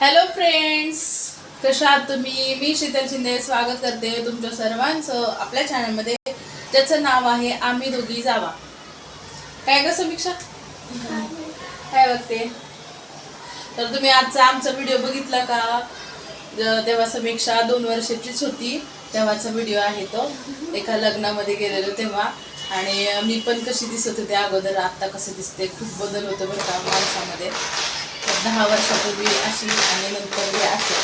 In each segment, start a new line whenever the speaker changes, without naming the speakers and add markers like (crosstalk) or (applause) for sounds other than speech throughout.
Hello friends कशा आहात तुम्ही? मी शीतल शिंदे. स्वागत करते तुमच्या सर्वांचं आपल्या चॅनलमध्ये ज्याचं नाव आहे आम्ही दोघी जावा. काय ग समीक्षा? काय बघते? तर तुम्ही आजचा आमचा व्हिडिओ बघितला का? तेव्हा समीक्षा दोन वर्षाचीच होती. तेव्हाचा व्हिडिओ आहे तो. एका लग्नामध्ये गेलेलो तेव्हा. आणि मी पण कशी दिसत होते अगोदर. आत्ता कसं दिसते खूप बदल होतो बरं का माणसामध्ये. दहा वर्षापूर्वी अशी आणि नंतर हे असे.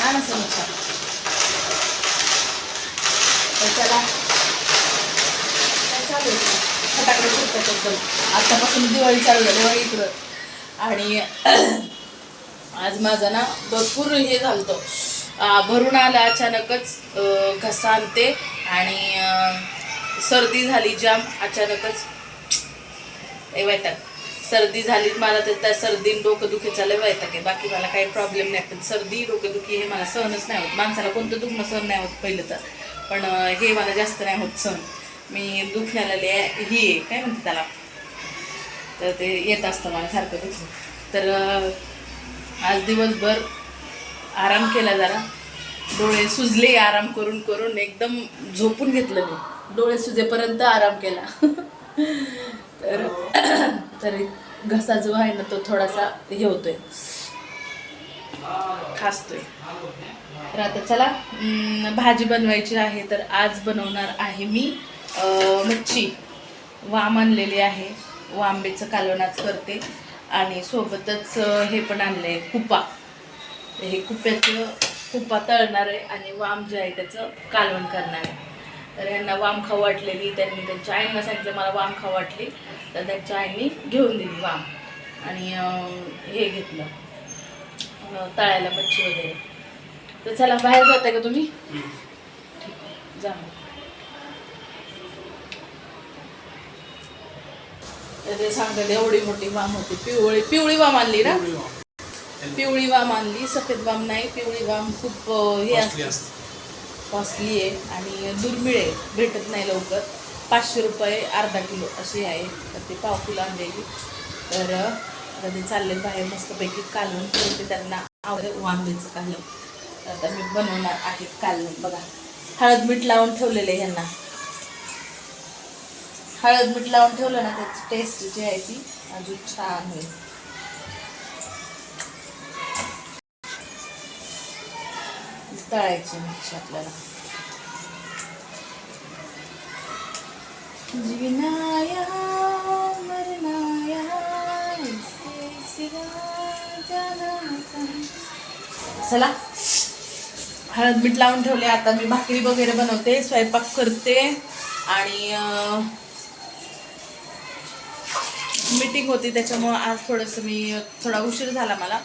हा ना समीक्षा तर चला. काय चालू फटाकडे फुटतात एकदम. आत्तापासून दिवाळी चालू झाली बघा इकडं. आणि (clears throat) आज माझा ना भरपूर हे झालतो. भरून आलं अचानकच घसा आणते आणि सर्दी झाली जाम अचानकच. ए वैताग. सर्दी झाली मला तर त्या सर्दी डोकंदुखीचा लय वैताग आहे. बाकी मला काही प्रॉब्लेम नाही. पण सर्दी डोकंदुखी हे मला सहनच नाही होत. माणसाला कोणतं दुखणं सहन नाही होत पहिलं तर. पण हे मला जास्त नाही होत सहन. मी दुखण्याला ही आहे. काय म्हणते त्याला? तर ते येत असतं मला सारखं दुखणं. तर आज दिवसभर आराम केला जरा. डोळे सुजले आराम करून करून एकदम झोपून घेतलं मी. डोळे सुजेपर्यंत आराम केला. (laughs) तर (clears throat) तरी घसा जो आहे ना तो थोडासा हे होतोय. खासतोय. तर आता चला भाजी बनवायची आहे तर आज बनवणार आहे मी मच्छी. वाम आणलेली आहे. वांबेचं कालवणाच करते. आणि सोबतच हे पण आणलं आहे कुपा. हे कुप्याचं कुपा तळणार आहे आणि वाम जे आहे त्याचं कालवण करणार आहे. तर यांना वाम खाऊ वाटलेली त्यांनी त्यांच्या आईंना सांगितलं मला वाम खाऊ वाटली. तर त्यांच्या आईंनी घेऊन दिली वाम आणि हे घेतलं तळायला मच्छी वगैरे. तर चला बाहेर जाताय का तुम्ही? ठीक, जा. तर ते सांगतात एवढी मोठी वाम होती पिवळी पिवळी वाम आणली ना? पिवळी वाम. आणली सफेद वाम नाही पिवळी वाम खूप हे असते. कॉस्टली आहे आणि दुर्मिळ आहे. भेटत नाही लवकर. पाचशे रुपये अर्धा किलो अशी आहे. तर ते पाव किलो आणलेली तर आता ते चालले बाहेर मस्तपैकी कालवण ठेवते त्यांना. आवडेल वांब्याचं कालवण तर आता मी बनवणार आहे कालवण बघा. हळद मीठ लावून ठेवलेलं आहे ह्यांना. हळद मीठ लावून ठेवलं ना त्याची टेस्ट जी आहे ती अजून छान होईल. तळायची मिरची आपल्याला. जीवनाया मरणाया चला. हळद मीठ लावून ठेवले. आता मी भाकरी वगैरे बनवते स्वयंपाक करते आणि मीटिंग होती त्याच्यामुळं आज थोडंसं मी थोडा उशीर झाला मला.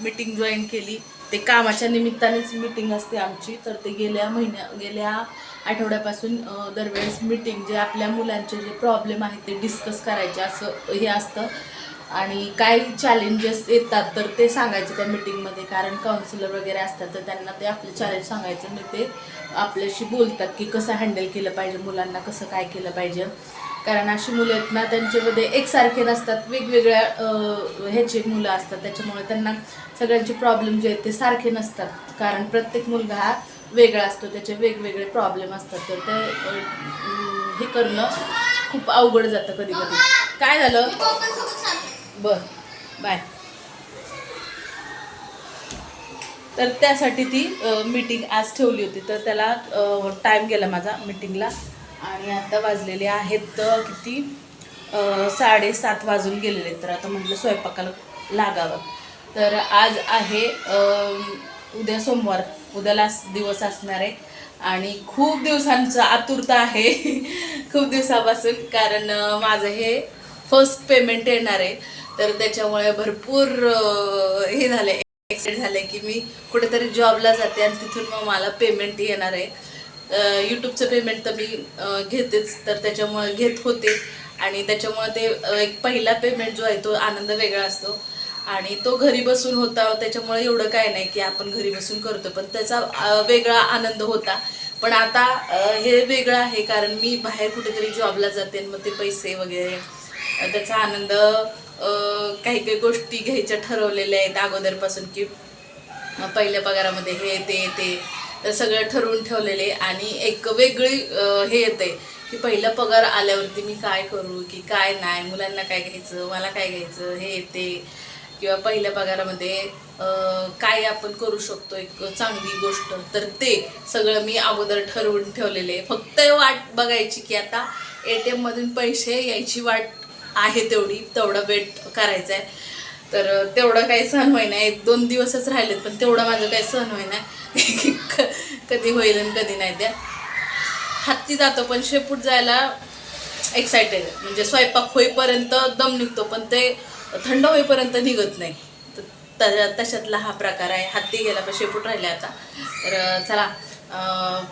मीटिंग जॉईन केली. ते कामाच्या निमित्तानेच मीटिंग असते आमची. तर ते गेल्या महिन्या गेल्या आठवड्यापासून दरवेळेस मीटिंग जे आपल्या मुलांचे जे प्रॉब्लेम आहेत ते डिस्कस करायचे असं हे असतं. आणि काय चॅलेंजेस येतात तर ते सांगायचं त्या मीटिंगमध्ये कारण काउन्सिलर वगैरे असतात तर त्यांना ते आपले चॅलेंज सांगायचं आणि ते आपल्याशी बोलतात की कसं हँडल केलं पाहिजे मुलांना कसं काय केलं पाहिजे. कारण अशी मुलं आहेत ना त्यांच्यामध्ये एकसारखे नसतात. वेगवेगळ्या ह्याचे मुलं असतात. त्याच्यामुळे त्यांना सगळ्यांचे प्रॉब्लेम जे आहेत ते सारखे नसतात. कारण प्रत्येक मुलगा हा वेगळा असतो. त्याचे वेगवेगळे प्रॉब्लेम असतात. तर ते हे करणं खूप अवघड जातं कधी कधी काय झालं? बर. बाय तर त्यासाठी ती मीटिंग आज ठेवली होती. तर त्याला टाईम गेला माझा मीटिंगला आणि आता वाजलेले आहेत किती? साडेसात वाजून गेलेले तर आता म्हटलं स्वयंपाकाला लागावं. तर आज आहे उद्या सोमवार. उद्या लास्ट दिवस असणार आहे. आणि खूप दिवसांचं आतुरता आहे. (laughs) खूप दिवसापासून कारण माझं हे फर्स्ट पेमेंट येणार आहे. तर त्याच्यामुळे भरपूर हे झालं एक्साइट झालं की मी कुठेतरी जॉबला जाते आणि तिथून मग मला पेमेंट येणार आहे. यूट्यूबचं पेमेंट तर मी घेतेच. तर त्याच्यामुळे घेत होते. आणि त्याच्यामुळे ते एक पहिला पेमेंट जो आहे तो आनंद वेगळा असतो. आणि तो घरी बसून होता. त्याच्यामुळे एवढं काय नाही की आपण घरी बसून करतो. पण त्याचा वेगळा आनंद होता. पण आता हे वेगळं आहे. कारण मी बाहेर कुठेतरी जॉबला जाते आणि मग ते पैसे वगैरे त्याचा आनंद काही काही गोष्टी घ्यायच्या ठरवलेल्या आहेत. अगोदरपासून की पहिल्या पगारामध्ये हे ते ते. सगळं ठरवून ठेवलेले आणि एक वेगळी हे येते की पहिला पगार आल्यावरती मी काय करू की काय नाही मुलांना काय घ्यायचं मला काय घ्यायचं हे येते. किंवा पहिल्या पगारामध्ये काय आपण करू शकतो एक चांगली गोष्ट. तर ते सगळं मी अगोदर ठरवून ठेवलेले. फक्त वाट बघायची की आता ए टी एममधून पैसे यायची वाट आहे तेवढी तेवढा वेट करायचा आहे तर तेवढं काही सहन होईना. एक दोन दिवसच राहिलेत पण तेवढं माझं काही सहन होईना. (laughs) क- कधी होईल आणि कधी नाही त्या हत्ती जातो पण शेपूट जायला एक्सायटेड म्हणजे स्वयंपाक होईपर्यंत दम निघतो पण ते थंड होईपर्यंत निघत नाही. तर त्या- तशातला हा प्रकार आहे. हत्ती गेला पण शेपूट राहिले आता. तर चला.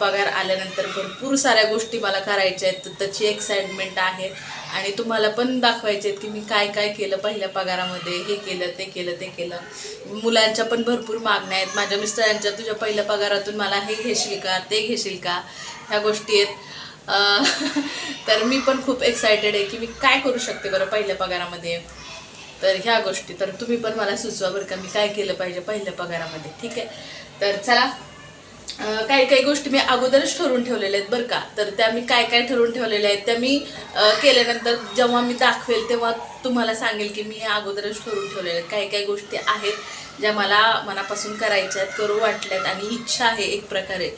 पगार आल्यानंतर भरपूर साऱ्या गोष्टी मला करायच्या आहेत. तर त्याची एक्साइटमेंट आहे. आणि तुम्हाला पण दाखवायचे आहेत की मी काय काय केलं पहिल्या पगारामध्ये. हे केलं ते केलं ते केलं. मुलांच्या पण भरपूर मागण्या आहेत. माझ्या मिस्टरांच्या तुझ्या पहिल्या पगारातून मला हे घेशील का ते घेशील का? ह्या गोष्टी आहेत. (laughs) तर मी पण खूप एक्सायटेड आहे की मी काय करू शकते बरं पहिल्या पगारामध्ये. तर ह्या गोष्टी. तर तुम्ही पण मला सुचवा बरं का मी काय केलं पाहिजे पहिल्या पगारामध्ये. ठीक आहे? तर चला काही काही गोष्टी मी अगोदरच ठरवून ठेवलेल्या आहेत बरं का. तर त्या मी काय काय ठरवून ठेवलेल्या आहेत त्या मी केल्यानंतर जेव्हा मी दाखवेल तेव्हा तुम्हाला सांगेल की मी हे अगोदरच ठरवून ठेवलेल्या आहेत. काही काही गोष्टी आहेत ज्या मला मनापासून करायच्या आहेत करू वाटल्यात आणि इच्छा आहे एक प्रकारे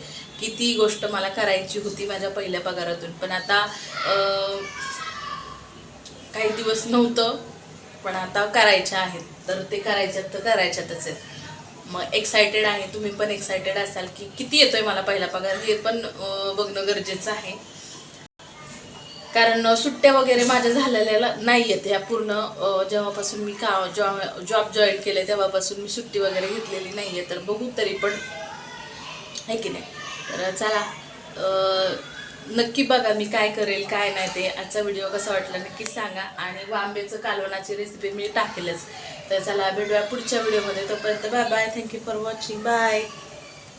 की ती गोष्ट मला करायची होती माझ्या पहिल्या पगारातून. पण आता काही दिवस नव्हतं पण आता करायच्या आहेत. तर ते करायच्यात तर करायच्यातच आहेत. मग एक्सायटेड आहे तुम्ही पण एक्सायटेड असाल की किती येतोय मला पहिला पगार? हे पण बघणं गरजेचं आहे. कारण सुट्ट्या वगैरे माझ्या झालेल्या नाही आहेत ह्या पूर्ण जेव्हापासून मी का जॉब जॉब जॉईन केले तेव्हापासून मी सुट्टी वगैरे घेतलेली नाही आहे तर बघू तरी पण. आहे की नाही? तर चला नक्की बघा मी काय करेल काय नाही ते. आजचा व्हिडिओ कसा वाटला नक्कीच सांगा. आणि वांबेचं कालवणाची रेसिपी मी टाकेलच. तर चला भेटूया पुढच्या व्हिडिओमध्ये तोपर्यंत bye bye thank you for watching bye